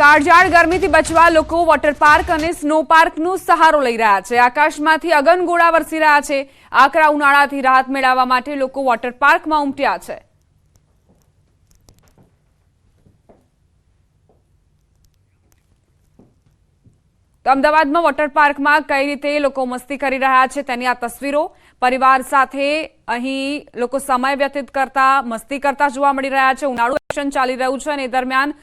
કાળઝાળ ગરમીથી બચવા લોકો વોટર પાર્ક અને સ્નો પાર્કનો સહારો લઈ રહ્યા છે. આકાશમાંથી અગનગોળા વરસી રહ્યા છે. આકરા ઉનાળાથી રાહત મેળવવા માટે લોકો વોટર પાર્કમાં ઉમટ્યા છે. અમદાવાદમાં વોટર પાર્કમાં કઈ રીતે લોકો મસ્તી કરી રહ્યા છે તેની આ તસવીરો પરિવાર સાથે અહીં લોકો સમય વ્યતીત કરતા, મસ્તી કરતા જોવા મળી રહ્યા છે. ઉનાળુ એક્શન ચાલી રહ્યું છે અને દરમિયાન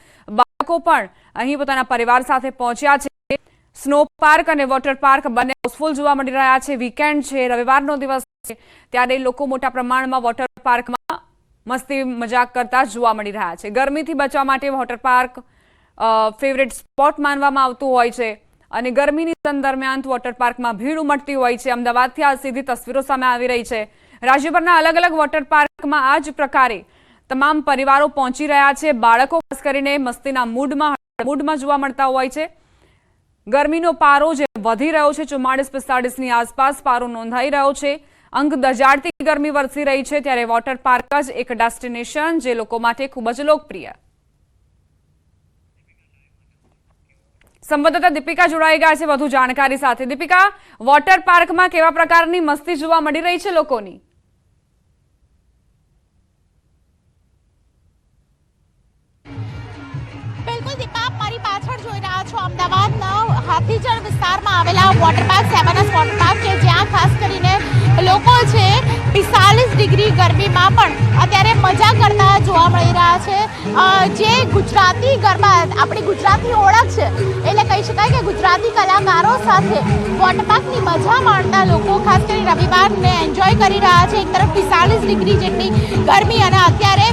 બાળકો પણ અહીં પોતાના પરિવાર સાથે પહોંચ્યા છે. સ્નો પાર્ક અને વોટર પાર્ક બંને હાઉસફુલ જોવા મળી રહ્યા છે. વીકેન્ડ છે, રવિવારનો દિવસ છે. ત્યારે લોકો મોટા પ્રમાણમાં વોટર પાર્કમાં મસ્તી મજાક કરતા જોવા મળી રહ્યા છે. ગરમીથી બચવા માટે વોટર પાર્ક ફેવરેટ સ્પોટ માનવામાં આવતું હોય છે. અને ગરમીની સિઝન દરમિયાન વોટર પાર્કમાં ભીડ ઉમટતી હોય છે. અમદાવાદથી આ સીધી તસવીરો સામે આવી રહી છે. રાજ્યભરના અલગ અલગ વોટર પાર્કમાં આ જ પ્રકારે તમામ પરિવારો પહોંચી રહ્યા છે. બાળકો ખાસ કરીને મસ્તીના મૂડમાં મૂડમાં જોવા મળતા હોય છે. ગરમીનો પારો જે વધી રહ્યો છે, ચુમ્માળીસ પિસ્તાળીસની આસપાસ પારો નોંધાઈ રહ્યો છે. અંક દજાડતી ગરમી વરસી રહી છે, ત્યારે વોટર પાર્ક જ એક ડેસ્ટિનેશન જે લોકો માટે ખૂબ જ લોકપ્રિય. સંવાદદાતા દીપિકા જોડાઈ ગયા છે, વધુ જાણકારી સાથે. દીપિકા, વોટર પાર્કમાં કેવા પ્રકારની મસ્તી જોવા મળી રહી છે લોકોની? બિલકુલ દીપા મારી પાછળ જોઈ રહ્યા છો, અમદાવાદના હાથીચર વિસ્તારમાં આવેલા વોટર પાર્ક સેવનસ વોટર જ્યાં ખાસ કરીને લોકો છે, પિસ્તાલીસ ડિગ્રી ગરમીમાં પણ અત્યારે મજા કરતા જોવા મળી રહ્યા છે. જે ગુજરાતી ગરબા, આપણી ગુજરાતી ઓળખ છે એટલે કહી શકાય કે ગુજરાતી કલાકારો સાથે વોટર મજા માણતા લોકો ખાસ રવિવારને એન્જોય કરી રહ્યા છે. એક તરફ પિસ્તાલીસ ડિગ્રી જેટલી ગરમી અને અત્યારે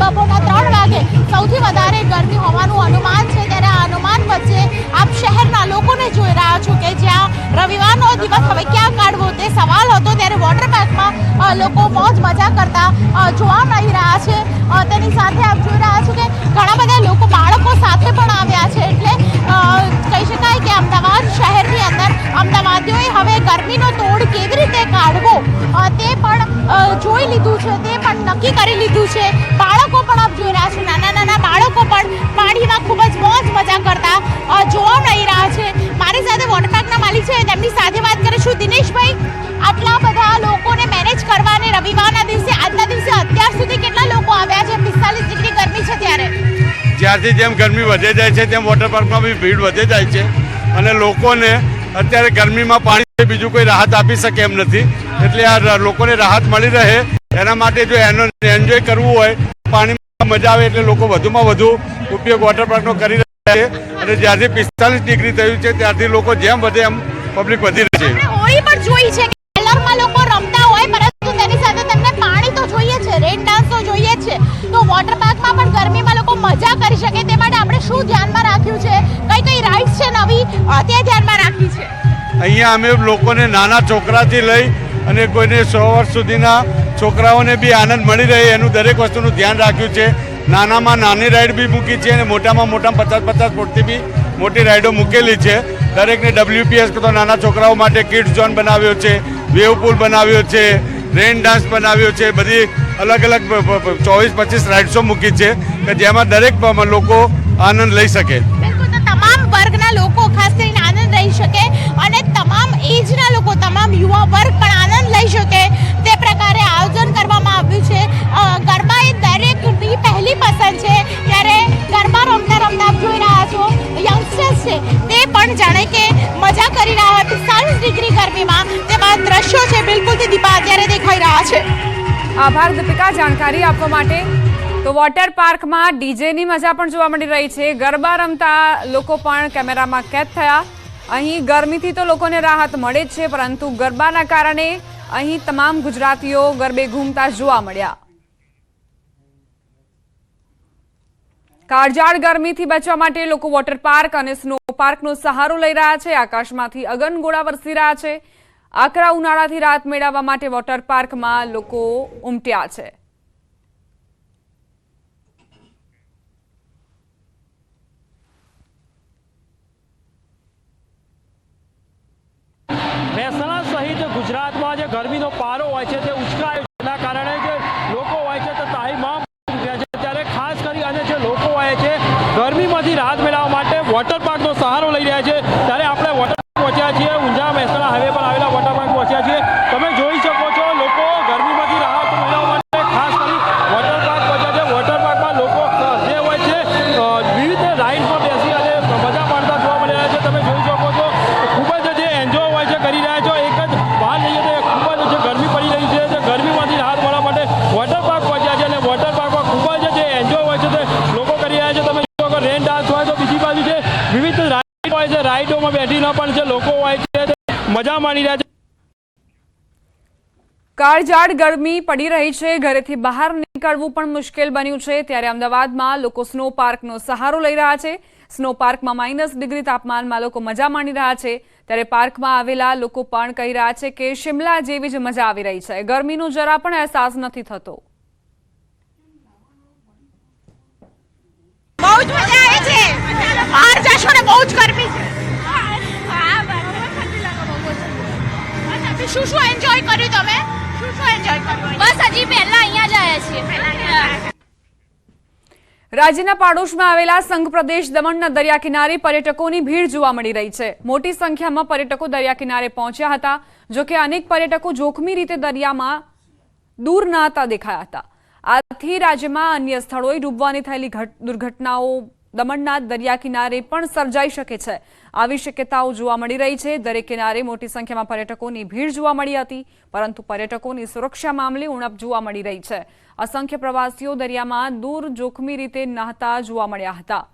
બપોરના ત્રણ વાગે સૌથી વધારે ગરમી હોવાનું અનુમાન છે. ત્યારે આ અનુમાન વચ્ચે આપ શહેરના લોકોને જોઈ રહ્યા છો કે જ્યાં રવિવારનો દિવસ હવે ક્યાં કાઢવો તે સવાલ હતો. ત્યારે વોટર પાર્કમાં લોકો મોજ મજા કરતા જોવા મળી રહ્યા છે. તેની સાથે આપ જોઈ રહ્યા છો કે ઘણા જ્યારથી જેમ ગરમી વધે જાય છે, તેમ વોટર પાર્કમાં બી ભીડ વધે જાય છે. અને લોકોને અત્યારે ગરમીમાં પાણી બીજું કોઈ રાહત આપી શકે એમ નથી. એટલે આ લોકોને રાહત મળી રહે. એના માટે જો એનો એન્જોય કરવું હોય, પાણીમાં મજા આવે એટલે લોકો વધુમાં વધુ ઉપયોગ વોટર પાર્કનો કરી રહ્યા છે. અને જ્યારથી પિસ્તાલીસ ડિગ્રી થયું છે, ત્યારથી લોકો જેમ વધે એમ પબ્લિક વધી રહી છે. વોટર પાર્કમાં પણ ગરમીમાં લોકો મજા કરી શકે તે માટે આપણે શું ધ્યાનમાં રાખ્યું છે? કઈ કઈ રાઇડ્સ છે નવી? તે ધ્યાનમાં રાખી છે. અહીંયા અમે લોકોને નાના છોકરાથી લઈ અને કોઈને સો વર્ષ સુધીના છોકરાઓને બી આનંદ મળી રહે એનું દરેક વસ્તુનું ધ્યાન રાખ્યું છે. નાનામાં નાની રાઈડ બી મૂકી છે અને મોટામાં મોટા પચાસ પચાસ ફૂટથી બી મોટી રાઈડો મૂકેલી છે. દરેકને ડબલ્યુપીએસ તો નાના છોકરાઓ માટે કિડ્સ ઝોન બનાવ્યો છે વેવ પુલ બનાવ્યો છે રેન ડાન્સ બનાવ્યો છે, બધી અલગ અલગ ચોવીસ, પચીસ રાઇડ્સો મૂકી છે કે જેમાં દરેક લોકો આનંદ લઈ શકે. તમામ વર્ગના લોકો ખાસ કરીને આનંદ લઈ શકે અને તમામ એજના લોકો, તમામ યુવા વર્ગ પણ આનંદ લઈ શકે. તે પ્રકારે આયોજન કરવામાં આવ્યું છે. ગરબા એ દરેકની પહેલી પસંદ છે. ત્યારે ગરબા રમતા રમતા જોઈ રહ્યા છો યંગસ્ટર્સ છે. તે પણ જાણે કે મજા કરી રહ્યા હતા પિસ્તાલીસ ડિગ્રી ગરમીમાં તેવા દ્રશ્યો છે. બિલકુલથી દીપા અત્યારે દેખાઈ રહ્યા છે. આભાર, દીપિકા. જાણકારી આપવા માટે તો વોટર પાર્કમાં ડીજેની મજા પણ જોવા મળી રહી છે. ગરબા રમતા લોકો પણ કેમેરામાં કેદ થયા. અહીં ગરમીથી તો લોકોને રાહત મળે જ છે, પરંતુ ગરબાના કારણે અહીં તમામ ગુજરાતીઓ ગરબે ઘૂમતા જોવા મળ્યા. કાળજાળ ગરમીથી બચવા માટે લોકો વોટર પાર્ક અને સ્નો પાર્કનો સહારો લઈ રહ્યા છે. આકાશમાંથી અગનગોળા વરસી રહ્યા છે. આકરા ઉનાળાથી રાહત મેળવવા માટે વોટર પાર્કમાં લોકો ઉમટ્યા છે. મહેસાણા સહિત ગુજરાતમાં જે ગરમીનો પારો હોય છે. તે ઉચકાયો રાઇડોમાં પણ જે લોકો હોય છે મજા માણી રહ્યા છે. કાળઝાળ ગરમી પડી રહી છે ઘરેથી બહાર નીકળવું પણ મુશ્કેલ બન્યું છે. ત્યારે અમદાવાદમાં લોકો સ્નો પાર્કનો સહારો લઈ રહ્યા છે. સ્નો પાર્કમાં માઇનસ ડિગ્રી તાપમાનમાં લોકો મજા માણી રહ્યા છે. ત્યારે પાર્કમાં આવેલા લોકો પણ કહી રહ્યા છે કે શિમલા જેવી જ મજા આવી રહી છે. ગરમીનો જરા પણ અહેસાસ નથી થતો. બહુ જ મજા આવે છે. બહાર જશો ને બહુ જ ગરમી છે. શું શું એન્જોય કર્યું તમે? શું શું એન્જોય કર્યું? બસ હજી પહેલા અહીંયા જ આવ્યા છીએ. રાજ્યના પાડોશમાં આવેલા સંઘ પ્રદેશ દમણના દરિયા કિનારે પર્યટકોની ભીડ જોવા મળી રહી છે. મોટી સંખ્યામાં પર્યટકો દરિયા કિનારે પહોંચ્યા હતા જોકે અનેક પર્યટકો જોખમી રીતે દરિયામાં દૂર નહાતા દેખાયા હતા. આથી રાજ્યમાં અન્ય સ્થળોએ ડૂબવાની થયેલી ઘટ- દુર્ઘટનાઓ દમણના દરિયા કિનારે પણ સર્જાઈ શકે છે. આવી શક્યતાઓ જોવા મળી રહી છે. દરેક કિનારે મોટી સંખ્યામાં પર્યટકોની ભીડ જોવા મળી હતી, પરંતુ પર્યટકોની સુરક્ષા મામલે ઉણપ જોવા મળી રહી છે. અસંખ્ય પ્રવાસીઓ દરિયામાં દૂર જોખમી રીતે નહાતા જોવા મળ્યા હતા.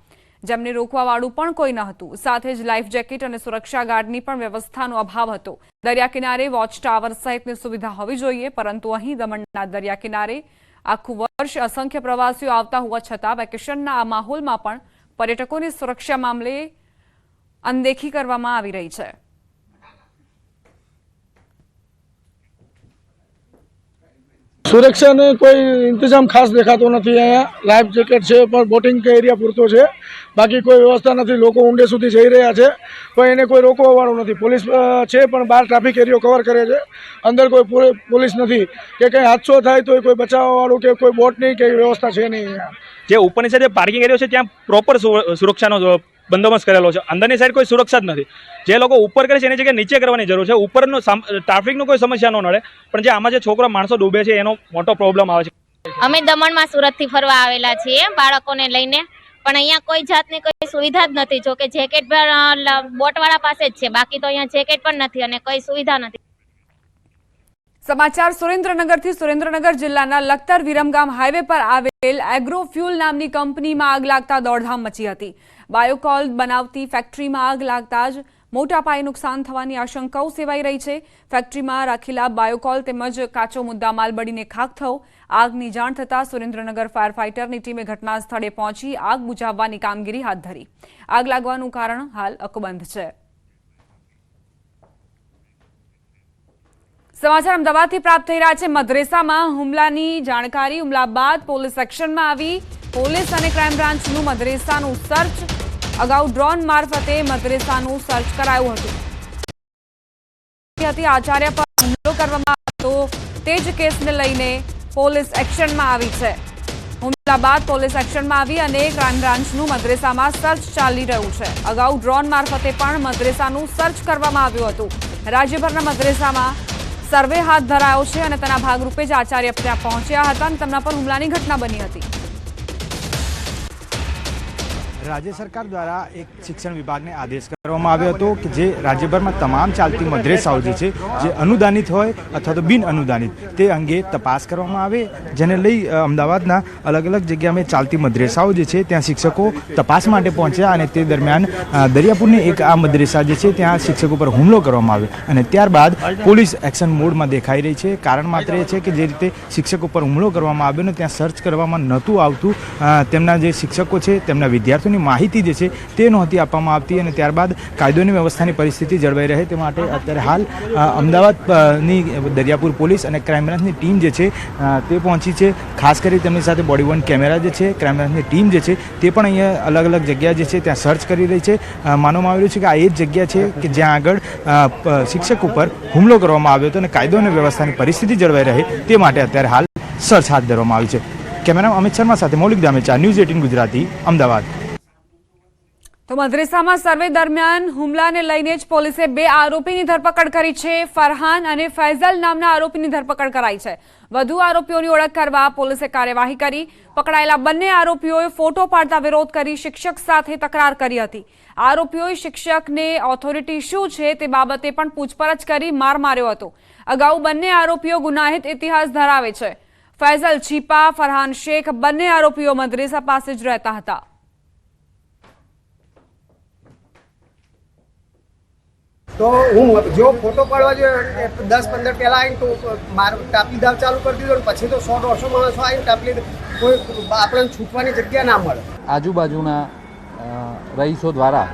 જેમને રોકવાવાળું પણ કોઈ ન હતું. સાથે જ લાઈફ જેકેટ અને સુરક્ષા ગાર્ડની પણ વ્યવસ્થાનો અભાવ હતો. દરિયા કિનારે વોચ ટાવર સહિતની સુવિધા હોવી જોઈએ, પરંતુ અહીં દમણના દરિયા કિનારે આખું વર્ષ અસંખ્ય પ્રવાસીઓ આવતા હોવા છતાં વેકેશનના આ માહોલમાં પણ પર્યટકોની સુરક્ષા મામલે અનદેખી કરવામાં આવી રહી છે. સુરક્ષાનો કોઈ ઇંતજામ ખાસ દેખાતો નથી. અહીંયા લાઈફ જેકેટ છે, પણ બોટિંગ કે એરિયા પૂરતો છે. બાકી કોઈ વ્યવસ્થા નથી. લોકો ઊંડે સુધી જઈ રહ્યા છે. પણ એને કોઈ રોકવાવાળું નથી. પોલીસ છે પણ બહાર ટ્રાફિક એરિયો કવર કરે છે. અંદર કોઈ પોલીસ નથી. કે કંઈ હાદસો થાય તો કોઈ બચાવવાવાળું કે કોઈ બોટની કે વ્યવસ્થા છે નહીં જે ઉપરની સાઈડ જે પાર્કિંગ એરિયો છે ત્યાં પ્રોપર સુરક્ષાનો બંદોબસ્ત કરેલો છે. અંદરની સાઈડ કોઈ સુરક્ષા જ નથી. જે લોકો ઉપર કરે છે એની જગ્યાએ નીચે કરવાની જરૂર છે. ઉપરનો ટ્રાફિકનું કોઈ સમસ્યા ન નડે. પણ જે આમાં જે છોકરો માણસો ડૂબે છે એનો મોટો પ્રોબ્લેમ આવે છે. અમે દમણમાં સુરતથી ફરવા આવેલા છીએ. બાળકોને લઈને પણ અહીંયા કોઈ જાતની કોઈ સુવિધા જ નથી. જો કે જેકેટ બોટવાળા પાસે જ છે. બાકી તો અહીંયા જેકેટ પણ નથી અને કોઈ સુવિધા નથી. સમાચાર સુરેન્દ્રનગરથી સુરેન્દ્રનગર જિલ્લાના લખતર વિરમગામ હાઈવે પર આવેલ એગ્રોફ્યુલ નામની કંપનીમાં આગ લાગતા દોડધામ મચી હતી. બાયોકોલ બનાવતી ફેક્ટરીમાં આગ લાગતા જ મોટા પાયે નુકસાન થવાની આશંકાઓ સેવાઈ રહી છે. ફેક્ટરીમાં રાખેલા બાયોકોલ તેમજ કાચો મુદ્દામાલ બળીને ખાખ થયો. આગની જાણ થતાં સુરેન્દ્રનગર ફાયર ફાઇટરની ટીમે ઘટના સ્થળે પહોંચી આગ બુઝાવવાની કામગીરી હાથ ધરી. આગ લાગવાનું કારણ હાલ અકબંધ છે. સમાચાર અમદાવાદથી પ્રાપ્ત થઈ રહ્યા છે. મદ્રેસામાં હુમલાની જાણકારી હુમલા બાદ પોલીસ એક્શનમાં આવી. પોલીસ અને ક્રાઇમ બ્રાન્ચનું મદ્રેસાનું સર્ચ. અગાઉ ડ્રોન મારફતે મદ્રેસાનું સર્ચ કરાયું હતું. આચાર્ય પર હુમલો કરવામાં આવ્યો તે જ કેસને લઈને પોલીસ એક્શનમાં આવી છે. હુમલા બાદ પોલીસ એક્શનમાં આવી અને ક્રાઇમ બ્રાન્ચનું મદ્રેસામાં સર્ચ ચાલી રહ્યું છે. અગાઉ ડ્રોન મારફતે પણ મદ્રેસાનું સર્ચ કરવામાં આવ્યું હતું. રાજ્યભરના મદ્રેસામાં સર્વે હાથ ધરાયો છે અને તેના ભાગરૂપે જ આચાર્ય ત્યાં પહોંચ્યા હતા અને તેમના પર હુમલાની ઘટના બની હતી. રાજ્ય સરકાર દ્વારા એક શિક્ષણ વિભાગને આદેશ કરવામાં આવ્યો હતો કે જે રાજ્યભરમાં તમામ ચાલતી મદ્રેસાઓ જે છે, જે અનુદાનિત હોય અથવા તો બિન અનુદાનિત, તે અંગે તપાસ કરવામાં આવે, જેને લઈ અમદાવાદના અલગ અલગ જગ્યામાં ચાલતી મદ્રેસાઓ જે છે, ત્યાં શિક્ષકો તપાસ માટે પહોંચ્યા અને તે દરમિયાન દરિયાપુરની એક આ મદ્રેસા જે છે, ત્યાં શિક્ષકો પર હુમલો કરવામાં આવ્યો. અને ત્યારબાદ પોલીસ એક્શન મોડમાં દેખાઈ રહી છે. કારણ માત્ર એ છે કે જે રીતે શિક્ષકો પર હુમલો કરવામાં આવ્યો ને ત્યાં સર્ચ કરવામાં નહોતું આવતું તેમના જે શિક્ષકો છે, તેમના વિદ્યાર્થીઓની માહિતી જે છે તે નહોતી આપવામાં આવતી અને ત્યારબાદ કાયદોની વ્યવસ્થાની પરિસ્થિતિ જળવાઈ રહે તે માટે અત્યારે હાલ અમદાવાદની દરિયાપુર પોલીસ અને ક્રાઇમબ્રાન્ચની ટીમ જે છે તે પહોંચી છે. ખાસ કરી તેમની સાથે બોડી વન કેમેરા જે છે, ક્રાઇમ બ્રાન્ચની ટીમ જે છે, તે પણ અહીંયા અલગ અલગ જગ્યા જે છે ત્યાં સર્ચ કરી રહી છે. માનવામાં આવી રહ્યું છે કે આ એ જ જગ્યા છે કે જ્યાં આગળ શિક્ષક ઉપર હુમલો કરવામાં આવ્યો હતો અને કાયદો અને વ્યવસ્થાની પરિસ્થિતિ જળવાઈ રહે તે માટે અત્યારે હાલ સર્ચ હાથ ધરવામાં આવી છે. કેમેરા અમિત શર્મા સાથે મૌલિક દામેચા ન્યૂઝ એટીન ગુજરાતી, અમદાવાદ. તો મદ્રેસામાં સર્વે દરમિયાન હુમલાને લઈને જ પોલીસે બે આરોપીની ધરપકડ કરી છે. ફરહાન અને ફૈઝલ નામના આરોપીની ધરપકડ કરાઈ છે. વધુ આરોપીઓની ઓળખ કરવા પોલીસે કાર્યવાહી કરી. પકડાયેલા બંને આરોપીઓએ ફોટો પાડતા વિરોધ કરી શિક્ષક સાથે તકરાર કરી હતી. આરોપીઓએ શિક્ષકને ઓથોરિટી શું છે તે બાબતે પણ પૂછપરછ કરી માર માર્યો હતો. અગાઉ બંને આરોપીઓ ગુનાહિત ઇતિહાસ ધરાવે છે. ફૈઝલ, છીપા, ફરહાન શેખ બંને આરોપીઓ મદ્રેસા પાસે જ રહેતા હતા. તો હું જો ફોટો પાડવા જોઈએ દસ પંદર પહેલાં આવીને તો માર ટાપલી ચાલુ કરી દીધો પછી તો સો દોઢસો માણસો આવીને ટાપલી કોઈ આપણને છૂટવાની જગ્યા ના મળે. આજુબાજુના રહીશો દ્વારા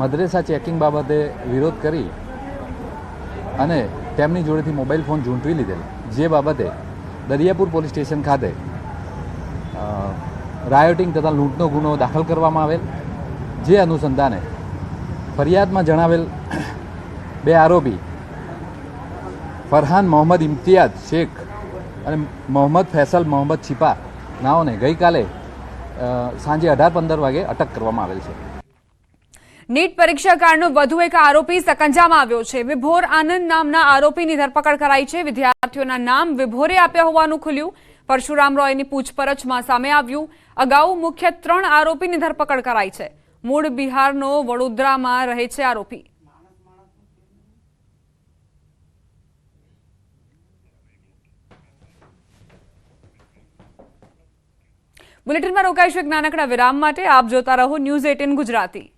મદ્રેસા ચેકિંગ બાબતે વિરોધ કરી અને તેમની જોડેથી મોબાઈલ ફોન ઝૂંટવી લીધેલ. જે બાબતે દરિયાપુર પોલીસ સ્ટેશન ખાતે રાયોટિંગ તથા લૂંટનો ગુનો દાખલ કરવામાં આવેલ. જે અનુસંધાને ફરિયાદમાં જણાવેલ બે આરોપી. ફરહાન મોહમ્મદ ઇમ્તિયાઝ શેખ અને મોહમ્મદ ફૈસલ મોહમ્મદ છીપા નાઓને ગઈકાલે સાંજે અઢાર પંદર વાગે અટક કરવામાં આવેલ છે. નીટ પરીક્ષા કાંડનો વધુ એક આરોપી સકંજામાં આવ્યો છે. વિભોર આનંદ નામના આરોપીની ધરપકડ કરાઈ છે. વિદ્યાર્થીઓના નામ વિભોરે આપ્યા હોવાનું ખુલ્યું. પરશુરામ રોયની પૂછપરછમાં સામે આવ્યું. અગાઉ મુખ્ય ત્રણ આરોપીની ધરપકડ કરાઈ છે. મૂળ બિહારનો વડોદરામાં રહે છે આરોપી. બુલેટિનમાં રોકાઈશું એક નાનકડા વિરામ માટે. આપ જોતા રહો ન્યૂઝ એટીન ગુજરાતી.